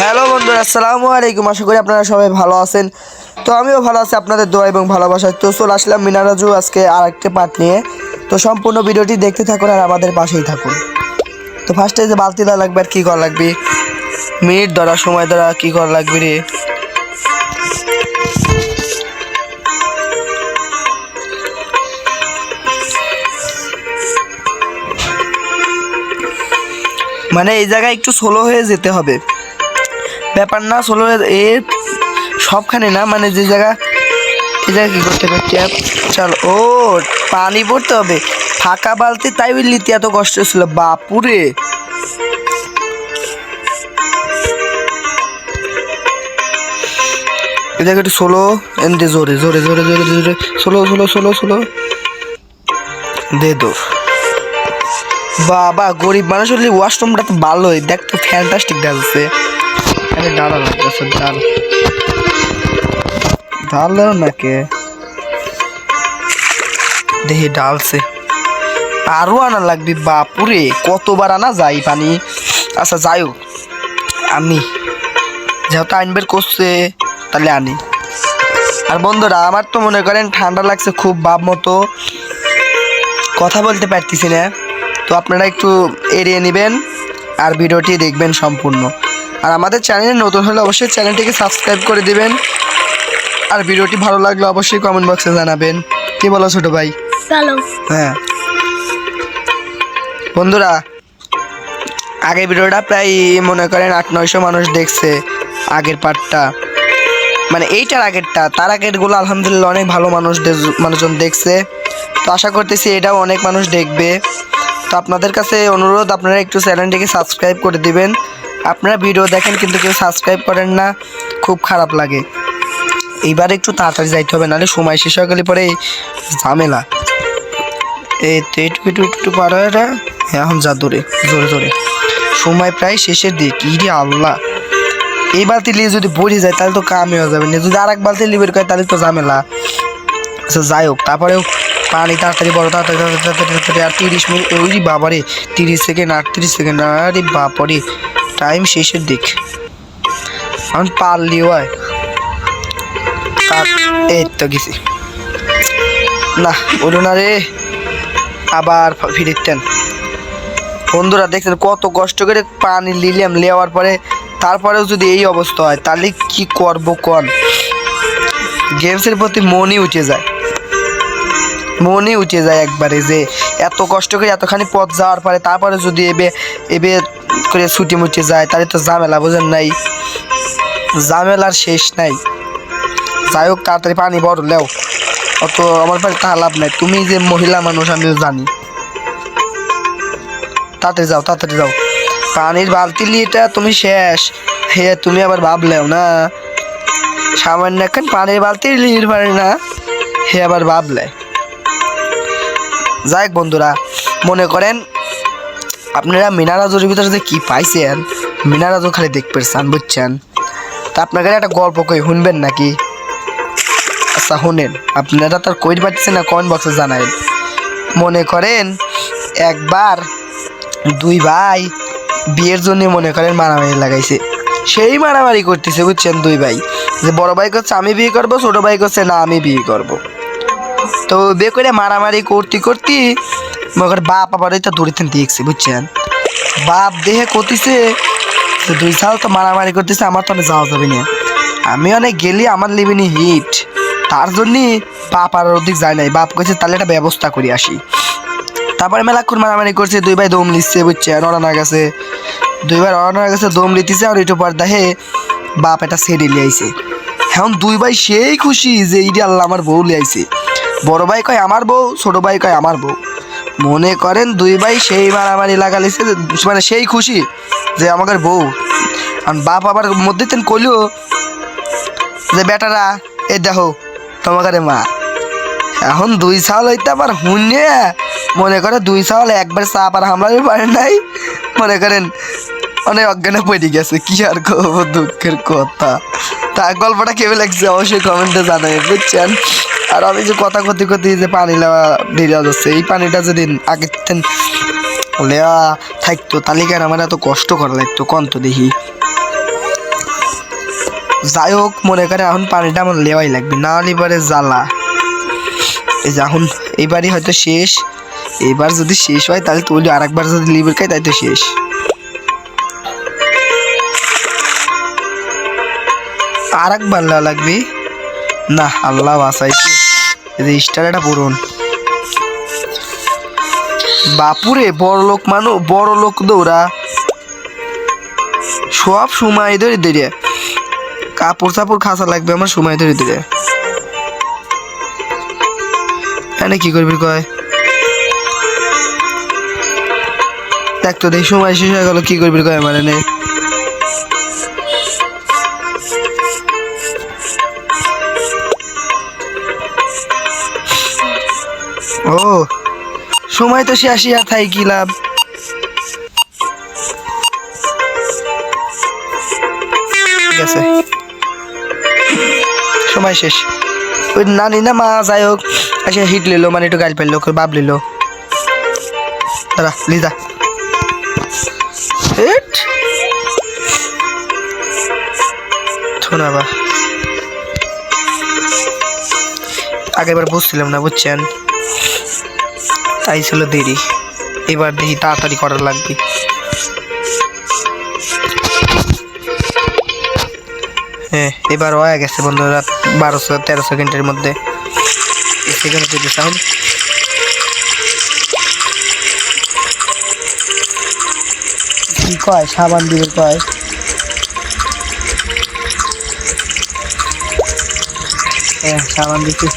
Hello বন্ধুরা, আসসালামু আলাইকুম। আশা করি আপনারা সবাই ভালো আছেন। তো আমিও ভালো আছি, আপনাদের দোয়া এবং ভালোবাসায়। তো চলে আসলাম মিনারাজু আজকে আর একটা পার্ট নিয়ে। তো সম্পূর্ণ ভিডিওটি দেখতে থাকুন আর আমাদের পাশেই থাকুন। তো ফার্স্টে যে বালতি দেওয়া লাগবে আর কী করা লাগবে? মিনিট ধরা, সময় ধরা, কী করা লাগবে রে? মানে এই জায়গায় একটু স্লো হয়ে যেতে হবে। ব্যাপার না স্লো এ সবখানে না মানে যে জায়গা এই জায়গায় কী করতে হবে ট্যাপ চল, ও, পানি পড়তে হবে। ফাঁকা বালতি, তাই লিতে এত কষ্ট ছিল বাপুরে। জায়গায় একটু স্লো এনতে জোরে জোরে জোরে জোরে জোরে স্লো স্লো স্লো স্লো দে দৌড় বাবা, গরিব মানুষ হলে ওয়াশরুমটা তো ভালোই। দেখ তো ফ্যান্টাস্টিক ডালছে আরে ডালা লাগতেছে ডাল ডাল দাও না কে দেখি ডালছে। আরও আনা লাগবে, বাপুরে, কতবার আনা যাই পানি? আচ্ছা যাই হোক, আমি যেহেতু আইনবের করছে, তাহলে আনি। আর বন্ধুরা, আমার তো মনে করেন ঠান্ডা লাগছে খুব ভাব মতো। কথা বলতে পারতেছি না। তো আপনারা একটু এড়িয়ে নেবেন আর ভিডিওটি দেখবেন সম্পূর্ণ। আর আমাদের চ্যানেলে নতুন হলে অবশ্যই চ্যানেলটিকে সাবস্ক্রাইব করে দিবেন। আর ভিডিওটি ভালো লাগলে অবশ্যই কমেন্ট বক্সে জানাবেন। কি বলো ছোট ভাই? হ্যাঁ। বন্ধুরা আগে ভিডিওটা প্রায় মনে করেন আট নয়শো মানুষ দেখছে আগের পার্টটা মানে এইটার আগেরটা তার আগেরগুলো আলহামদুলিল্লাহ অনেক ভালো মানুষ মানুষজন দেখছে। তো আশা করতেছি এটাও অনেক মানুষ দেখবে। তো আপনাদের কাছে অনুরোধ আপনারা একটু চ্যানেলটিকে সাবস্ক্রাইব করে দিবেন। আপনারা ভিডিও দেখেন কিন্তু কেউ সাবস্ক্রাইব করেন না, খুব খারাপ লাগে। এইবার একটু তাড়াতাড়ি যাইতে হবে, নাহলে সময় শেষ হয়ে গেলে পরে ঝামেলা। এই তো একটু একটু একটু পার। এখন যা দূরে, জোরে জোরে। সময় প্রায় শেষের দিক ইরে আল্লাহ। এই বালতি নিয়ে যদি পড়ে যায়, তাহলে তো কামে হয়ে যাবে না। যদি আর এক বালতি লিবের করে, তাহলে তো ঝামেলা। আচ্ছা যাই হোক, তারপরেও পানি তাড়াতাড়ি, বড় তাড়াতাড়ি তাড়াতাড়ি আর তিরিশ মিনিট, ওই বাবারে, তিরিশ সেকেন্ড, আটত্রিশ সেকেন্ড, আরে বাপরে। টাইম শেষের দিক। আমি পারলি হয় এই তো গেছি। না বলো না রে। আবার ফিরিতেন। বন্ধুরা, দেখছেন কত কষ্ট করে পানি নিলাম নেওয়ার পরে। তারপরেও যদি এই অবস্থা হয়, তাহলে কি করব কন? গেমসের প্রতি মনই উঠে যায়। মনই উঠে যায় একবারে যে, এত কষ্ট করে এতখানি পথ যাওয়ার পরে, তারপরে যদি এবে এবে করে ছুটি মুটি যায়, তাহলে তো ঝামেলা, বোঝেন নাই? ঝামেলার শেষ নাই। যাই হোক, তাড়াতাড়ি পানি বড় লেও। অত আমার পাশে তা লাভ নাই। তুমি যে মহিলা মানুষ আমি জানি। তাড়াতাড়ি যাও তাড়াতাড়ি যাও। পানির বালতি লিয়েটা তুমি শেষ। হে, তুমি আবার ভাবলেও না। সামান্য এখন পানির বালতি লিয়ে পারে না। হে, আবার ভাবলে। যাই বন্ধুরা, মনে করেন আপনারা মিনারাজুর ভিতরে যে কি পাইছেন? মিনারাজু খালি দেখবেন বুঝছেন? তা আপনার কাছে একটা গল্প কই, শুনবেন নাকি? আচ্ছা শুনেন। আপনারা তার কই পাচ্ছেন না কমেন্ট বক্সে জানাবেন মনে করেন একবার দুই ভাই বিয়ের জন্য মনে করেন মারামারি লাগাইছে। সেই মারামারি করতেছে, বুঝছেন, দুই ভাই। যে বড় ভাই করছে আমি বিয়ে করব ছোট ভাই করছে না, আমি বিয়ে করব। তো বিয়ে করে মারামারি করতে করতে মনে বাপ আবার এটা দূরে থেকে দেখছে বুঝছেন? বাপ দেহে করতেছে যে দুই সাল তো মারামারি করতেছে, আমার তো অনেক যাওয়া যাবে না। আমি অনেক গেলি, আমার লিবিনি হিট তার জন্যই বাপ আর ওদিক যায় নাই। বাপ কইছে, তাহলে একটা ব্যবস্থা করে আসি। তারপরে মেলাক্ষণ মারামারি করছে দুই ভাই দম লিখছে বুঝছে নড়ানো গেছে। দুই ভাই নড়ানো গেছে, দম লিতেছে আর পর দেখে বাপ এটা ছেড়ে লিয়াইছে এখন দুই ভাই সেই খুশি যে ইডি আল্লাহ, আমার বউ লিয়াইছে বড় ভাই কয়, আমার বউ? ছোট ভাই কয়, আমার বউ। মনে করেন দুই ভাই সেই মারামারি লাগালিছে মানে সেই খুশি যে আমাদের বউ। আর বাপ আবার মধ্যে তেন কলিও যে, বেটারা এ দেখো তোমাকে মা। এখন দুই সাল হইতে আবার হুনে মনে করে দুই সাল একবার চাপ আর হামলাতে পারে নাই। মনে করেন, অনেক অজ্ঞানে পড়ে গেছে, কি আর দুঃখের কথা। তা গল্পটা কেমন লাগছে অবশ্যই কমেন্টে জানাই বুঝছেন? আর আমি যে কথা কথি কথি যে পানি নেওয়া দেরি যাচ্ছে, এই পানিটা যদি আগের লেওয়া থাকতো, তাহলে কেন আমার এত কষ্ট করা লাগতো? কন তো দেখি। যাই হোক, মনে করে এখন পানিটা আমার লেওয়াই লাগবে, না হলে এবারে জ্বালা। এই যে এখন এইবারই হয়তো শেষ। এবার যদি শেষ হয়, তাহলে তুলি আর একবার যদি লিভার খাই তাই তো শেষ। আর একবার লেওয়া লাগবে? না, আল্লাহ বাসাইছে এই যে স্টারটা পূরণ বাপুরে বড় লোক মানু বড় লোক দৌড়া। সব সময় ধরে ধরে। কাপড় চাপড় খাসা লাগবে আমার সময় ধরে ধরে। এনে কি করবি কয়? দেখ তো দেখ সময় শেষ হয়ে গেল, কি করবি কয় আমার এনে ও, সময় তো সে আসিয়া থাই কি লাভ আছে। সময় শেষ। ওই নানি না মা, যাই হোক এসে হিট লিলো মানে একটু গাড়ি ফেলল বাপ লিলো। দাঁড়া লিজা হিট। শোনা বা। আগেরবার বুঝছিলাম না, বুঝছেন? তাই ছিল দেরি। এবার দেখি তাড়াতাড়ি করার লাগবে। হ্যাঁ এবার হয়ে গেছে বন্ধুরা বারোশো তেরো সেকেন্ডের মধ্যে। সেকেন্ড যদি সাউন্ড কি কয়? সাবান দিবে কয়? হ্যাঁ সাবান দিচ্ছি।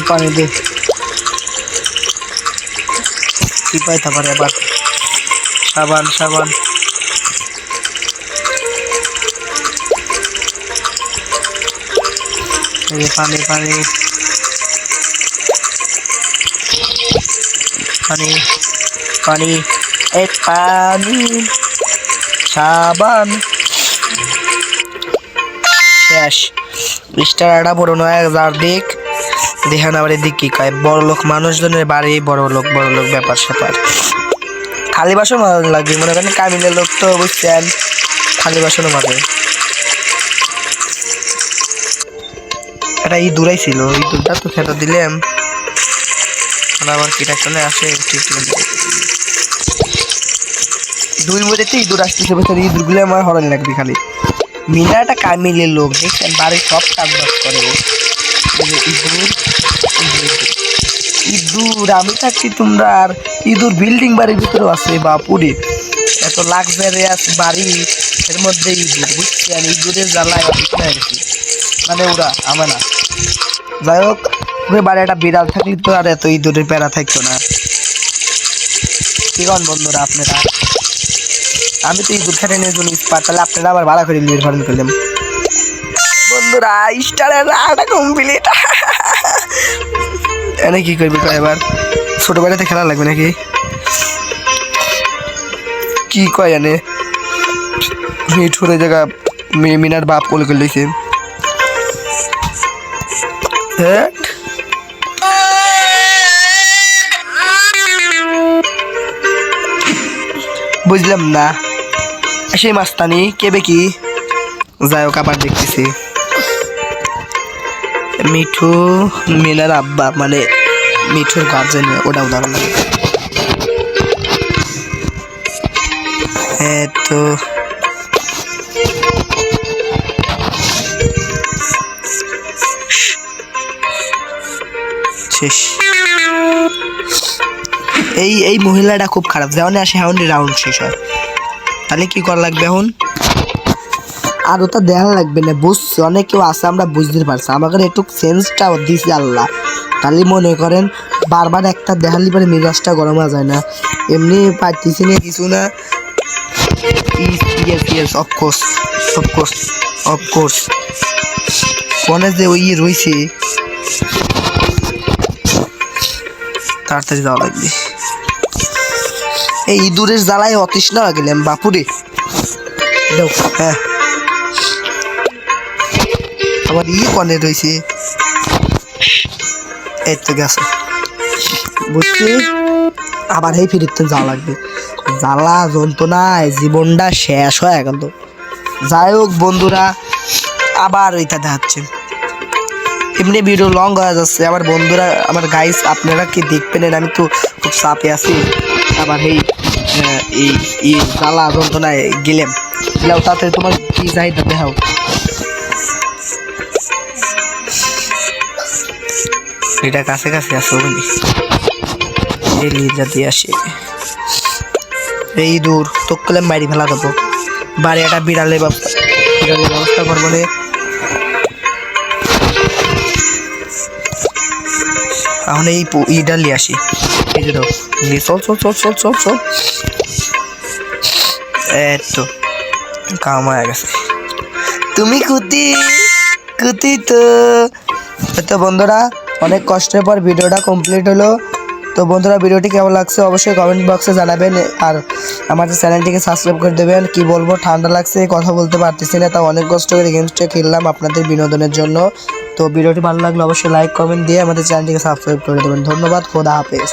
পানি দে কি পাই তারপরে আবার। সাবান সাবান। পানি পানি। পানি পানি এক পানি। সাবান। শেষ। স্টারটা বড় নয় যার দিক। দেখান আবার এদিক কয়? বড় লোক মানুষজনের বাড়ি, বড় লোক বড় লোক, ব্যাপার স্যাপার। থালি বাসন ভালো লাগবে, মনে করেন কামিলের লোক তো বুঝছেন থালি বাসনও মাঝে। এটা ইঁদুরাই ছিল, ইঁদুরটা তো খেতে দিলাম। আবার কিটা চলে আসে, ঠিক দুই মধ্যে ইঁদুর আসতেছে বছর ইঁদুরগুলো আমার হরণ লাগবে খালি। মিনাটা কামিলের লোক, দেখছেন, বাড়ির সব কাজ করে। ইঁদুর আমি থাকছি তোমরা আর ইঁদুর বিল্ডিং বাড়ির ভিতরেও আছে বাপুরে। এত লাক্সারিয়াস বাড়ি, এর মধ্যে ইঁদুর বুঝছেন ইঁদুরের জ্বালায় হয়ে গেছি। মানে ওরা, আমার না। যাই হোক বাড়ি একটা বিড়াল থাকলে তো আর এত ইঁদুরের প্যারা থাকতো না। কি কন বন্ধুরা আপনারা? আমি তো ইঁদুর খেটে নিয়ে জন্য তাহলে আপনারা আবার ভাড়া করে নির্ধারণ করলাম বন্ধুরা, স্টারের রাটা কমপ্লিট। এনে কি করবি কয় এবার? ছোটবেলাতে খেলা লাগবে নাকি? কি কয় এনে? মিঠুরে জায়গা মিনার বাপ কোলে করে লইছে হ্যাঁ? বুঝলাম না। সেই মাস্তানি, কেবে কি? যাই হোক, আবার দেখতেছি। মিঠু মিনার আব্বা মানে মিঠুর গার্জেন ওটা উদাহরণ হ্যাঁ তো শেষ। এই এই মহিলাটা খুব খারাপ। যেমন আসে এখন রাউন্ড শেষ হয়। তাহলে কি করা লাগবে এখন? আর ওটা দেখান লাগবে না বুঝছি? অনেক কেউ আছে আমরা বুঝতে পারছি। আমাকে একটু সেন্সটা দিয়েছে আল্লাহ। তাহলে মনে করেন বারবার একটা দেখালি পরে মেজাজটা গরম হয়ে যায় না। এমনি পারতেছি না কিছু না। Yes yes of course of course of course ফোনে যে ওই রয়েছে তাড়াতাড়ি যাওয়া লাগবে। এই ইঁদুরের জ্বালায় অতৃষ্ণা গেলাম বাপুরে। হ্যাঁ। আবার ই কনে রয়েছে এই তো গেছে। বুঝছি? আবার এই ফিরিতে যাওয়া লাগবে। জ্বালা, যন্ত্রণায় জীবনটা শেষ হয়ে গেল। যাই হোক বন্ধুরা, আবার ওইটা দেখাচ্ছে। এমনি ভিডিও লং হয়ে যাচ্ছে। আমার বন্ধুরা, আমার গাইস আপনারা কি দেখবেন? আমি তো খুব চাপে আছি। আবার এই জ্বালা, যন্ত্রণায় গেলাম। তাতে তোমার কি চাহিদা দেখাও। এটা কাছে কাছে আছে ওখানে এই লিজা দিয়ে আসে। এই দূর তো কলে মারি ফেলা দেবো। বাড়ি একটা বিড়ালের ব্যবস্থা বিড়ালের ব্যবস্থা করব রে। এখন এই ইটা নিয়ে আসি। এই যে চল চল চল চল চল চল। এই তো, কাম হয়ে গেছে। তুমি কুতি কুতি তো। তো বন্ধুরা অনেক কষ্টের পর ভিডিওটা কমপ্লিট হলো। তো বন্ধুরা, ভিডিওটি কেমন লাগছে অবশ্যই কমেন্ট বক্সে জানাবেন আর আমাদের চ্যানেলটিকে সাবস্ক্রাইব করে দেবেন। কি বলব, ঠান্ডা লাগছে, কথা বলতে পারতেছি না তা অনেক কষ্ট করে গেমসটা খেললাম আপনাদের বিনোদনের জন্য। তো ভিডিওটি ভালো লাগলে অবশ্যই লাইক কমেন্ট দিয়ে আমাদের চ্যানেলটিকে সাবস্ক্রাইব করে দেবেন। ধন্যবাদ, খোদা হাফেজ।